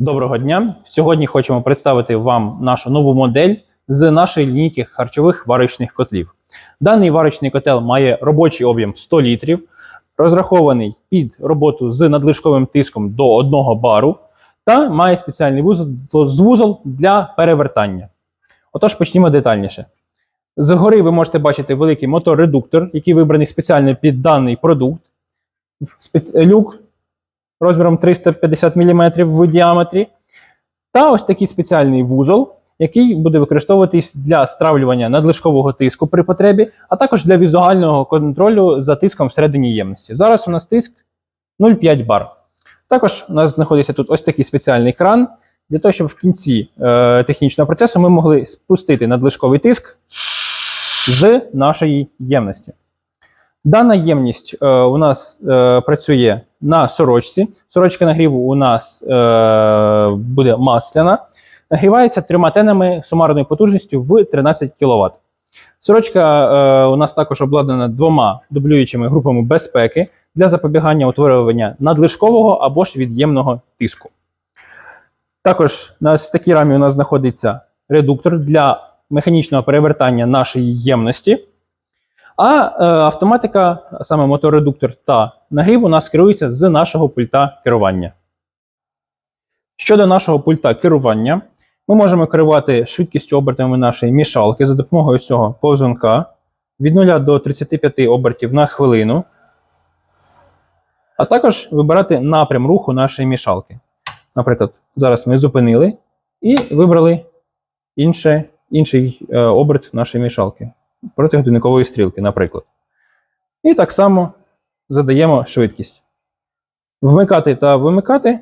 Доброго дня! Сьогодні хочемо представити вам нашу нову модель з нашої лінійки харчових варочних котлів. Даний варочний котел має робочий об'єм 100 літрів, розрахований під роботу з надлишковим тиском до 1 бару та має спеціальний вузол, вузол для перевертання. Отож, почнімо детальніше. Згори ви можете бачити великий мотор-редуктор, який вибраний спеціально під даний продукт. Люк розміром 350 мм в діаметрі. Та ось такий спеціальний вузол, який буде використовуватись для стравлювання надлишкового тиску при потребі, а також для візуального контролю за тиском всередині ємності. Зараз у нас тиск 0,5 бар. Також у нас знаходиться тут ось такий спеціальний кран, для того, щоб в кінці е, технічного процесу ми могли спустити надлишковий тиск з нашої ємності. Дана ємність е, у нас е, працює на сорочці. Сорочка нагріву у нас е, буде масляна. Нагрівається трьома тенами сумарною потужністю в 13 кВт. Сорочка е, у нас також обладнана двома дублюючими групами безпеки для запобігання утворювання надлишкового або ж від'ємного тиску. Також на такій рамі у нас знаходиться редуктор для механічного перевертання нашої ємності. А е, автоматика, саме моторедуктор та нагрів, у нас керується з нашого пульта керування. Щодо нашого пульта керування, ми можемо керувати швидкістю обертами нашої мішалки за допомогою цього повзунка від 0 до 35 обертів на хвилину, а також вибирати напрям руху нашої мішалки. Наприклад, зараз ми зупинили і вибрали інше, інший е, оберт нашої мішалки проти годинникової стрілки, наприклад. І так само задаємо швидкість. Вмикати та вимикати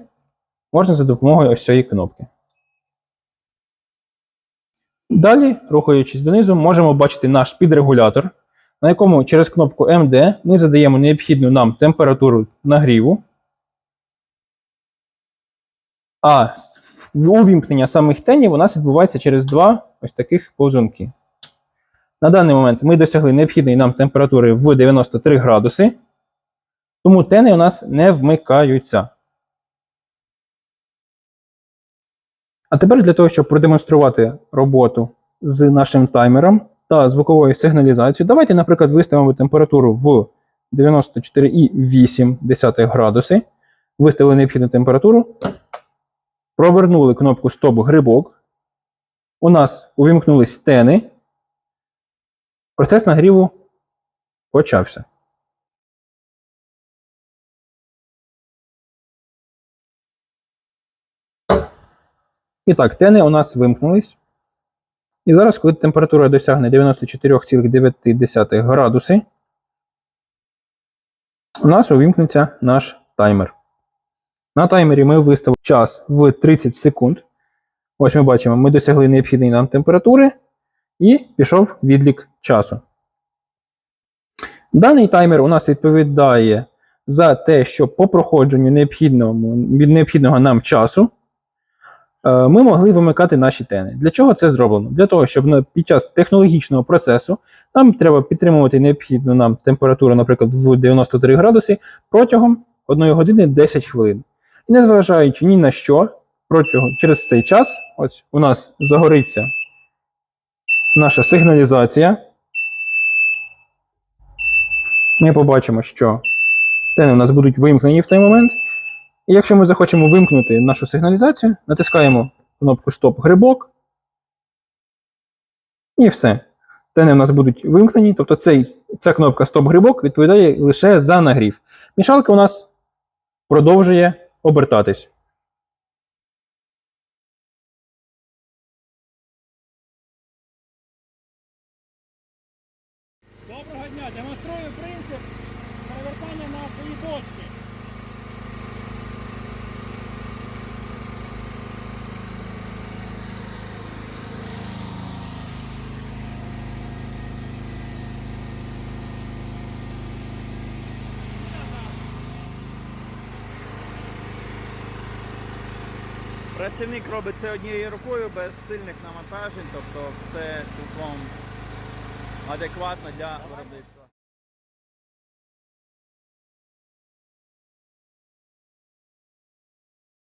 можна за допомогою ось цієї кнопки. Далі, рухаючись донизу, можемо бачити наш підрегулятор, на якому через кнопку MD ми задаємо необхідну нам температуру нагріву. А увімкнення самих тенів у нас відбувається через два ось таких повзунки. На даний момент ми досягли необхідної нам температури в 93 градуси, тому тени у нас не вмикаються. А тепер для того, щоб продемонструвати роботу з нашим таймером та звуковою сигналізацією, давайте, наприклад, виставимо температуру в 94,8 градуси. Виставили необхідну температуру. Провернули кнопку Стоп грибок. У нас увімкнулись тени. Процес нагріву почався. І так, тени у нас вимкнулись. І зараз, коли температура досягне 94,9 градуси, у нас увімкнеться наш таймер. На таймері ми виставили час в 30 секунд. Ось ми бачимо, ми досягли необхідної нам температури і пішов відлік часу. Даний таймер у нас відповідає за те, що по проходженню необхідного, необхідного нам часу е, ми могли вимикати наші тени. Для чого це зроблено? Для того, щоб під час технологічного процесу нам треба підтримувати необхідну нам температуру, наприклад, в 93 градуси протягом 1 години 10 хвилин. І незважаючи ні на що, протягом через цей час, ось у нас загориться наша сигналізація. Ми побачимо, що тени у нас будуть вимкнені в той момент. І якщо ми захочемо вимкнути нашу сигналізацію, натискаємо кнопку Стоп грибок. І все. Тени у нас будуть вимкнені, тобто цей, ця кнопка Стоп грибок відповідає лише за нагрів. Мішалка у нас продовжує обертатись. Дня! Демонструю принцип перевертання нашої дошки. Працівник робить це однією рукою без сильних навантажень, тобто все цілком адекватно для виробництва.